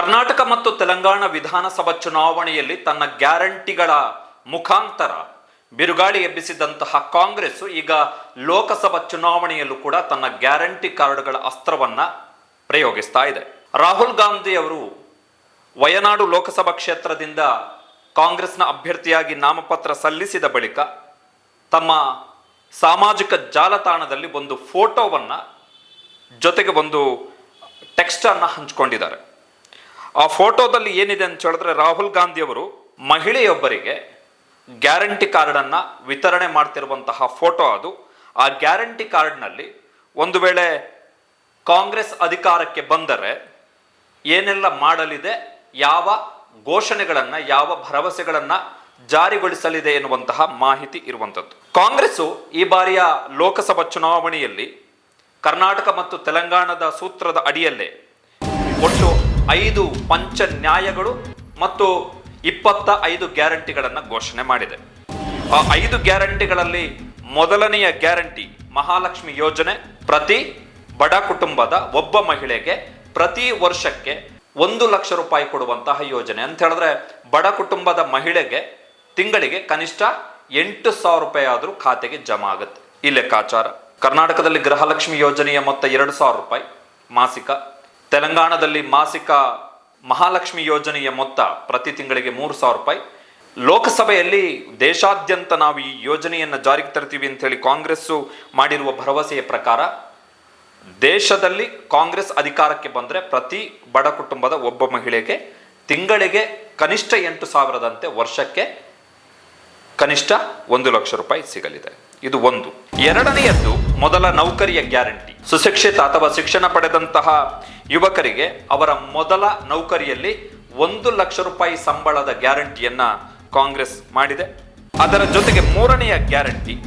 ಕರ್ನಾಟಕ ಮತ್ತು ತೆಲಂಗಾಣ ವಿಧಾನಸಭಾ ಚುನಾವಣೆಯಲ್ಲಿ ತನ್ನ ಗ್ಯಾರಂಟಿಗಳ ಮುಖಾಂತರ ಬಿರುಗಾಳಿ ಎಬ್ಬಿಸಿದಂತಹ ಕಾಂಗ್ರೆಸ್ ಈಗ ಲೋಕಸಭಾ ಚುನಾವಣೆಯಲ್ಲೂ ಕೂಡ ತನ್ನ ಗ್ಯಾರಂಟಿ ಕಾರ್ಡ್ಗಳ ಅಸ್ತ್ರವನ್ನ ಪ್ರಯೋಗಿಸ್ತಾ ಇದೆ. ರಾಹುಲ್ ಗಾಂಧಿ ಅವರು ವಯನಾಡು ಲೋಕಸಭಾ ಕ್ಷೇತ್ರದಿಂದ ಕಾಂಗ್ರೆಸ್ನ ಅಭ್ಯರ್ಥಿಯಾಗಿ ನಾಮಪತ್ರ ಸಲ್ಲಿಸಿದ ಬಳಿಕ ತಮ್ಮ ಸಾಮಾಜಿಕ ಜಾಲತಾಣದಲ್ಲಿ ಒಂದು ಫೋಟೋವನ್ನು ಜೊತೆಗೆ ಒಂದು ಟೆಕ್ಸ್ಟನ್ನು ಹಂಚಿಕೊಂಡಿದ್ದಾರೆ. ಆ ಫೋಟೋದಲ್ಲಿ ಏನಿದೆ ಅಂತ ಹೇಳಿದ್ರೆ ರಾಹುಲ್ ಗಾಂಧಿ ಅವರು ಮಹಿಳೆಯೊಬ್ಬರಿಗೆ ಗ್ಯಾರಂಟಿ ಕಾರ್ಡನ್ನು ವಿತರಣೆ ಮಾಡ್ತಿರುವಂತಹ ಫೋಟೋ ಅದು. ಆ ಗ್ಯಾರಂಟಿ ಕಾರ್ಡ್ನಲ್ಲಿ ಒಂದು ವೇಳೆ ಕಾಂಗ್ರೆಸ್ ಅಧಿಕಾರಕ್ಕೆ ಬಂದರೆ ಏನೆಲ್ಲ ಮಾಡಲಿದೆ, ಯಾವ ಘೋಷಣೆಗಳನ್ನು, ಯಾವ ಭರವಸೆಗಳನ್ನು ಜಾರಿಗೊಳಿಸಲಿದೆ ಎನ್ನುವಂತಹ ಮಾಹಿತಿ ಇರುವಂಥದ್ದು. ಕಾಂಗ್ರೆಸ್ಸು ಈ ಬಾರಿಯ ಲೋಕಸಭಾ ಚುನಾವಣೆಯಲ್ಲಿ ಕರ್ನಾಟಕ ಮತ್ತು ತೆಲಂಗಾಣದ ಸೂತ್ರದ ಅಡಿಯಲ್ಲೇ ಒಟ್ಟು ಐದು ಪಂಚ ನ್ಯಾಯಗಳು ಮತ್ತು ಇಪ್ಪತ್ತ ಐದು ಗ್ಯಾರಂಟಿಗಳನ್ನು ಘೋಷಣೆ ಮಾಡಿದೆ. ಆ ಐದು ಗ್ಯಾರಂಟಿಗಳಲ್ಲಿ ಮೊದಲನೆಯ ಗ್ಯಾರಂಟಿ ಮಹಾಲಕ್ಷ್ಮಿ ಯೋಜನೆ. ಪ್ರತಿ ಬಡ ಕುಟುಂಬದ ಒಬ್ಬ ಮಹಿಳೆಗೆ ಪ್ರತಿ ವರ್ಷಕ್ಕೆ ಒಂದು ಲಕ್ಷ ರೂಪಾಯಿ ಕೊಡುವಂತಹ ಯೋಜನೆ. ಅಂತ ಹೇಳಿದ್ರೆ ಬಡ ಕುಟುಂಬದ ಮಹಿಳೆಗೆ ತಿಂಗಳಿಗೆ ಕನಿಷ್ಠ ಎಂಟು ಸಾವಿರ ರೂಪಾಯಿ ಆದರೂ ಖಾತೆಗೆ ಜಮಾ ಆಗುತ್ತೆ. ಈ ಲೆಕ್ಕಾಚಾರ. ಕರ್ನಾಟಕದಲ್ಲಿ ಗೃಹಲಕ್ಷ್ಮಿ ಯೋಜನೆಯ ಮೊತ್ತ ಎರಡು ಸಾವಿರ ರೂಪಾಯಿ. ಮಾಸಿಕ ತೆಲಂಗಾಣದಲ್ಲಿ ಮಾಸಿಕ ಮಹಾಲಕ್ಷ್ಮಿ ಯೋಜನೆಯ ಮೊತ್ತ ಪ್ರತಿ ತಿಂಗಳಿಗೆ ಮೂರು ಸಾವಿರ ರೂಪಾಯಿ. ಲೋಕಸಭೆಯಲ್ಲಿ ದೇಶಾದ್ಯಂತ ನಾವು ಈ ಯೋಜನೆಯನ್ನು ಜಾರಿಗೆ ತರ್ತೀವಿ ಅಂತ ಹೇಳಿ ಕಾಂಗ್ರೆಸ್ಸು ಮಾಡಿರುವ ಭರವಸೆಯ ಪ್ರಕಾರ ದೇಶದಲ್ಲಿ ಕಾಂಗ್ರೆಸ್ ಅಧಿಕಾರಕ್ಕೆ ಬಂದರೆ ಪ್ರತಿ ಬಡ ಕುಟುಂಬದ ಒಬ್ಬ ಮಹಿಳೆಗೆ ತಿಂಗಳಿಗೆ ಕನಿಷ್ಠ ಎಂಟು ಸಾವಿರದಂತೆ ವರ್ಷಕ್ಕೆ ಕನಿಷ್ಠ ಒಂದು ಲಕ್ಷ ರೂಪಾಯಿ ಸಿಗಲಿದೆ. ಇದು ಒಂದು. ಎರಡನೆಯದ್ದು ಮೊದಲ ನೌಕರಿಯ ಗ್ಯಾರಂಟಿ. ಸುಶಿಕ್ಷಿತ ಅಥವಾ ಶಿಕ್ಷಣ ಪಡೆದಂತಹ ಯುವಕರಿಗೆ ಅವರ ಮೊದಲ ನೌಕರಿಯಲ್ಲಿ ಒಂದು ಲಕ್ಷ ರೂಪಾಯಿ ಸಂಬಳದ ಗ್ಯಾರಂಟಿಯನ್ನ ಕಾಂಗ್ರೆಸ್ ಮಾಡಿದೆ. ಅದರ ಜೊತೆಗೆ ಮೂರನೆಯ ಗ್ಯಾರಂಟಿ,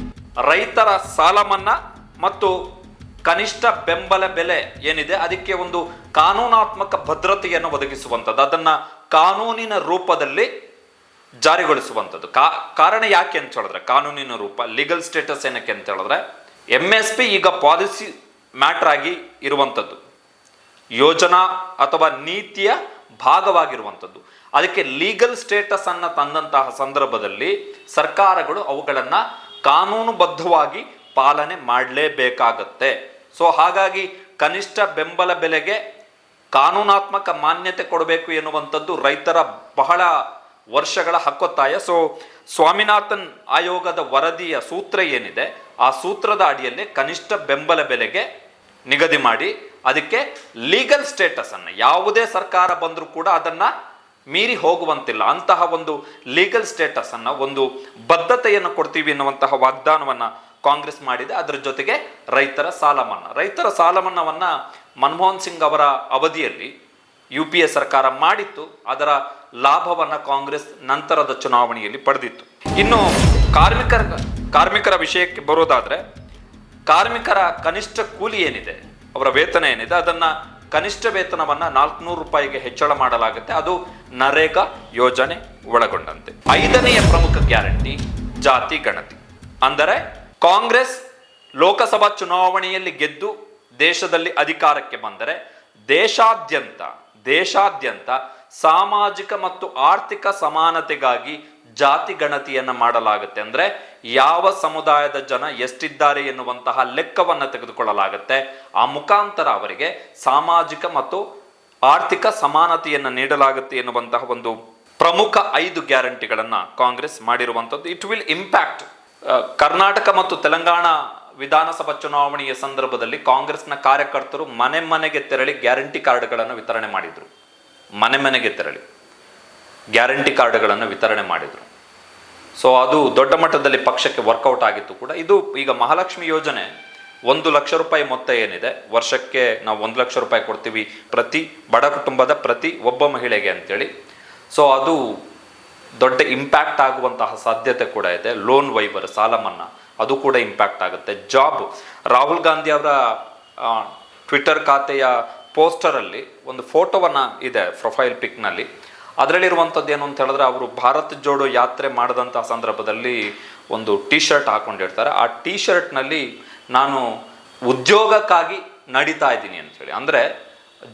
ರೈತರ ಸಾಲ ಮನ್ನಾ ಮತ್ತು ಕನಿಷ್ಠ ಬೆಂಬಲ ಬೆಲೆ ಏನಿದೆ ಅದಕ್ಕೆ ಒಂದು ಕಾನೂನಾತ್ಮಕ ಭದ್ರತೆಯನ್ನು ಒದಗಿಸುವಂಥದ್ದು. ಅದನ್ನ ಕಾನೂನಿನ ರೂಪದಲ್ಲಿ ಜಾರಿಗೊಳಿಸುವಂಥದ್ದು. ಕಾ, ಕಾರಣ ಯಾಕೆ ಅಂತ ಹೇಳಿದ್ರೆ, ಕಾನೂನಿನ ರೂಪ ಲೀಗಲ್ ಸ್ಟೇಟಸ್ ಏನಕ್ಕೆ ಅಂತ ಹೇಳಿದ್ರೆ ಎಂ ಎಸ್ ಪಿ ಈಗ ಪಾಲಿಸಿ ಮ್ಯಾಟ್ರ್ ಆಗಿ ಇರುವಂಥದ್ದು. ಯೋಜನಾ ಅಥವಾ ನೀತಿಯ ಭಾಗವಾಗಿರುವಂಥದ್ದು. ಅದಕ್ಕೆ ಲೀಗಲ್ ಸ್ಟೇಟಸ್ ಅನ್ನು ತಂದಂತಹ ಸಂದರ್ಭದಲ್ಲಿ ಸರ್ಕಾರಗಳು ಅವುಗಳನ್ನು ಕಾನೂನುಬದ್ಧವಾಗಿ ಪಾಲನೆ ಮಾಡಲೇಬೇಕಾಗತ್ತೆ. ಸೊ ಹಾಗಾಗಿ ಕನಿಷ್ಠ ಬೆಂಬಲ ಬೆಲೆಗೆ ಕಾನೂನಾತ್ಮಕ ಮಾನ್ಯತೆ ಕೊಡಬೇಕು ಎನ್ನುವಂಥದ್ದು ರೈತರ ಬಹಳ ವರ್ಷಗಳ ಹಕ್ಕೊತ್ತಾಯ. ಸೊ ಸ್ವಾಮಿನಾಥನ್ ಆಯೋಗದ ವರದಿಯ ಸೂತ್ರ ಏನಿದೆ, ಆ ಸೂತ್ರದ ಅಡಿಯಲ್ಲಿ ಕನಿಷ್ಠ ಬೆಂಬಲ ಬೆಲೆಗೆ ನಿಗದಿ ಮಾಡಿ, ಅದಕ್ಕೆ ಲೀಗಲ್ ಸ್ಟೇಟಸ್ ಅನ್ನು, ಯಾವುದೇ ಸರ್ಕಾರ ಬಂದರೂ ಕೂಡ ಅದನ್ನ ಮೀರಿ ಹೋಗುವಂತಿಲ್ಲ. ಅಂತಹ ಒಂದು ಲೀಗಲ್ ಸ್ಟೇಟಸ್ ಅನ್ನ, ಒಂದು ಬದ್ಧತೆಯನ್ನು ಕೊಡ್ತೀವಿ ಎನ್ನುವಂತಹ ವಾಗ್ದಾನವನ್ನ ಕಾಂಗ್ರೆಸ್ ಮಾಡಿದೆ. ಅದರ ಜೊತೆಗೆ ರೈತರ ಸಾಲ ಮನ್ನಾ. ರೈತರ ಸಾಲ ಮನ್ನಾವನ್ನ ಮನಮೋಹನ್ ಸಿಂಗ್ ಅವರ ಅವಧಿಯಲ್ಲಿ ಯು ಪಿ ಎ ಸರ್ಕಾರ ಮಾಡಿತ್ತು. ಅದರ ಲಾಭವನ್ನ ಕಾಂಗ್ರೆಸ್ ನಂತರದ ಚುನಾವಣೆಯಲ್ಲಿ ಪಡೆದಿತ್ತು. ಇನ್ನು ಕಾರ್ಮಿಕರ ಕಾರ್ಮಿಕರ ವಿಷಯಕ್ಕೆ ಬರೋದಾದರೆ, ಕಾರ್ಮಿಕರ ಕನಿಷ್ಠ ಕೂಲಿ ಏನಿದೆ, ಅವರ ವೇತನ ಏನಿದೆ, ಅದನ್ನ ಕನಿಷ್ಠ ವೇತನವನ್ನ ನಾಲ್ಕುನೂರು ರೂಪಾಯಿಗೆ ಹೆಚ್ಚಳ ಮಾಡಲಾಗುತ್ತೆ. ಅದು ನರೇಗಾ ಯೋಜನೆ ಒಳಗೊಂಡಂತೆ. ಐದನೆಯ ಪ್ರಮುಖ ಗ್ಯಾರಂಟಿ ಜಾತಿ ಗಣತಿ. ಅಂದರೆ ಕಾಂಗ್ರೆಸ್ ಲೋಕಸಭಾ ಚುನಾವಣೆಯಲ್ಲಿ ಗೆದ್ದು ದೇಶದಲ್ಲಿ ಅಧಿಕಾರಕ್ಕೆ ಬಂದರೆ ದೇಶಾದ್ಯಂತ ದೇಶಾದ್ಯಂತ ಸಾಮಾಜಿಕ ಮತ್ತು ಆರ್ಥಿಕ ಸಮಾನತೆಗಾಗಿ ಜಾತಿ ಗಣತಿಯನ್ನ ಮಾಡಲಾಗುತ್ತೆ. ಅಂದ್ರೆ ಯಾವ ಸಮುದಾಯದ ಜನ ಎಷ್ಟಿದ್ದಾರೆ ಎನ್ನುವಂತಹ ಲೆಕ್ಕವನ್ನು ತೆಗೆದುಕೊಳ್ಳಲಾಗುತ್ತೆ. ಆ ಮುಖಾಂತರ ಅವರಿಗೆ ಸಾಮಾಜಿಕ ಮತ್ತು ಆರ್ಥಿಕ ಸಮಾನತೆಯನ್ನು ನೀಡಲಾಗುತ್ತೆ ಎನ್ನುವಂತಹ ಒಂದು ಪ್ರಮುಖ ಐದು ಗ್ಯಾರಂಟಿಗಳನ್ನ ಕಾಂಗ್ರೆಸ್ ಮಾಡಿರುವಂಥದ್ದು. ಇಟ್ ವಿಲ್ ಇಂಪ್ಯಾಕ್ಟ್ ಕರ್ನಾಟಕ ಮತ್ತು ತೆಲಂಗಾಣ ವಿಧಾನಸಭಾ ಚುನಾವಣೆಯ ಸಂದರ್ಭದಲ್ಲಿ ಕಾಂಗ್ರೆಸ್ನ ಕಾರ್ಯಕರ್ತರು ಮನೆ ಮನೆಗೆ ತೆರಳಿ ಗ್ಯಾರಂಟಿ ಕಾರ್ಡ್ಗಳನ್ನು ವಿತರಣೆ ಮಾಡಿದ್ರು. ಮನೆ ಮನೆಗೆ ತೆರಳಿ. ಗ್ಯಾರಂಟಿ ಕಾರ್ಡ್ಗಳನ್ನು ವಿತರಣೆ ಮಾಡಿದರು. ಸೊ ಅದು ದೊಡ್ಡ ಮಟ್ಟದಲ್ಲಿ ಪಕ್ಷಕ್ಕೆ ವರ್ಕೌಟ್ ಆಗಿತ್ತು ಕೂಡ. ಇದು ಈಗ ಮಹಾಲಕ್ಷ್ಮಿ ಯೋಜನೆ ಒಂದು ಲಕ್ಷ ರೂಪಾಯಿ ಮೊತ್ತ ಏನಿದೆ, ವರ್ಷಕ್ಕೆ ನಾವು ಒಂದು ಲಕ್ಷ ರೂಪಾಯಿ ಕೊಡ್ತೀವಿ ಪ್ರತಿ, ಬಡ ಕುಟುಂಬದ ಪ್ರತಿ ಒಬ್ಬ ಮಹಿಳೆಗೆ ಅಂತೇಳಿ. ಸೊ ಅದು ದೊಡ್ಡ ಇಂಪ್ಯಾಕ್ಟ್ ಆಗುವಂತಹ ಸಾಧ್ಯತೆ ಕೂಡ ಇದೆ. ಲೋನ್ ವೈಬರ್ ಸಾಲ ಮನ್ನಾ, ಅದು ಕೂಡ ಇಂಪ್ಯಾಕ್ಟ್ ಆಗುತ್ತೆ. ಜಾಬ್ ರಾಹುಲ್ ಗಾಂಧಿ ಅವರ ಟ್ವಿಟರ್ ಖಾತೆಯ ಪೋಸ್ಟರಲ್ಲಿ ಒಂದು ಫೋಟೋವನ್ನು ಇದೆ ಪ್ರೊಫೈಲ್ ಪಿಕ್ನಲ್ಲಿ. ಅದರಲ್ಲಿರುವಂಥದ್ದು ಏನು ಅಂತ ಹೇಳಿದ್ರೆ ಅವರು ಭಾರತ್ ಜೋಡೋ ಯಾತ್ರೆ ಮಾಡಿದಂಥ ಸಂದರ್ಭದಲ್ಲಿ ಒಂದು ಟಿ ಶರ್ಟ್ ಹಾಕೊಂಡಿರ್ತಾರೆ. ಆ ಟಿ ಶರ್ಟ್ನಲ್ಲಿ ನಾನು ಉದ್ಯೋಗಕ್ಕಾಗಿ ನಡೀತಾ ಇದ್ದೀನಿ ಅಂತೇಳಿ ಅಂದರೆ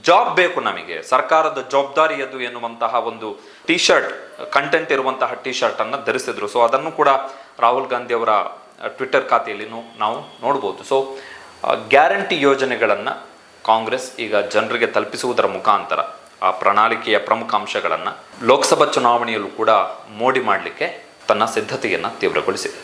ಜಾಬ್ ಬೇಕು ನಮಗೆ. ಸರ್ಕಾರದ ಜವಾಬ್ದಾರಿ ಅದು ಎನ್ನುವಂತಹ ಒಂದು ಟಿ ಶರ್ಟ್ ಕಂಟೆಂಟ್ ಇರುವಂತಹ ಟಿ ಶರ್ಟ್ ಅನ್ನು ಧರಿಸಿದ್ರು. ಸೊ ಅದನ್ನು ಕೂಡ ರಾಹುಲ್ ಗಾಂಧಿ ಅವರ ಟ್ವಿಟರ್ ಖಾತೆಯಲ್ಲಿ ನಾವು ನೋಡ್ಬೋದು. ಸೊ ಗ್ಯಾರಂಟಿ ಯೋಜನೆಗಳನ್ನು ಕಾಂಗ್ರೆಸ್ ಈಗ ಜನರಿಗೆ ತಲುಪಿಸುವುದರ ಮುಖಾಂತರ ಆ ಪ್ರಣಾಳಿಕೆಯ ಪ್ರಮುಖ ಅಂಶಗಳನ್ನು ಲೋಕಸಭಾ ಚುನಾವಣೆಯಲ್ಲೂ ಕೂಡ ಮೋಡಿ ಮಾಡಲಿಕ್ಕೆ ತನ್ನ ಸಿದ್ಧತೆಯನ್ನು ತೀವ್ರಗೊಳಿಸಿದೆ.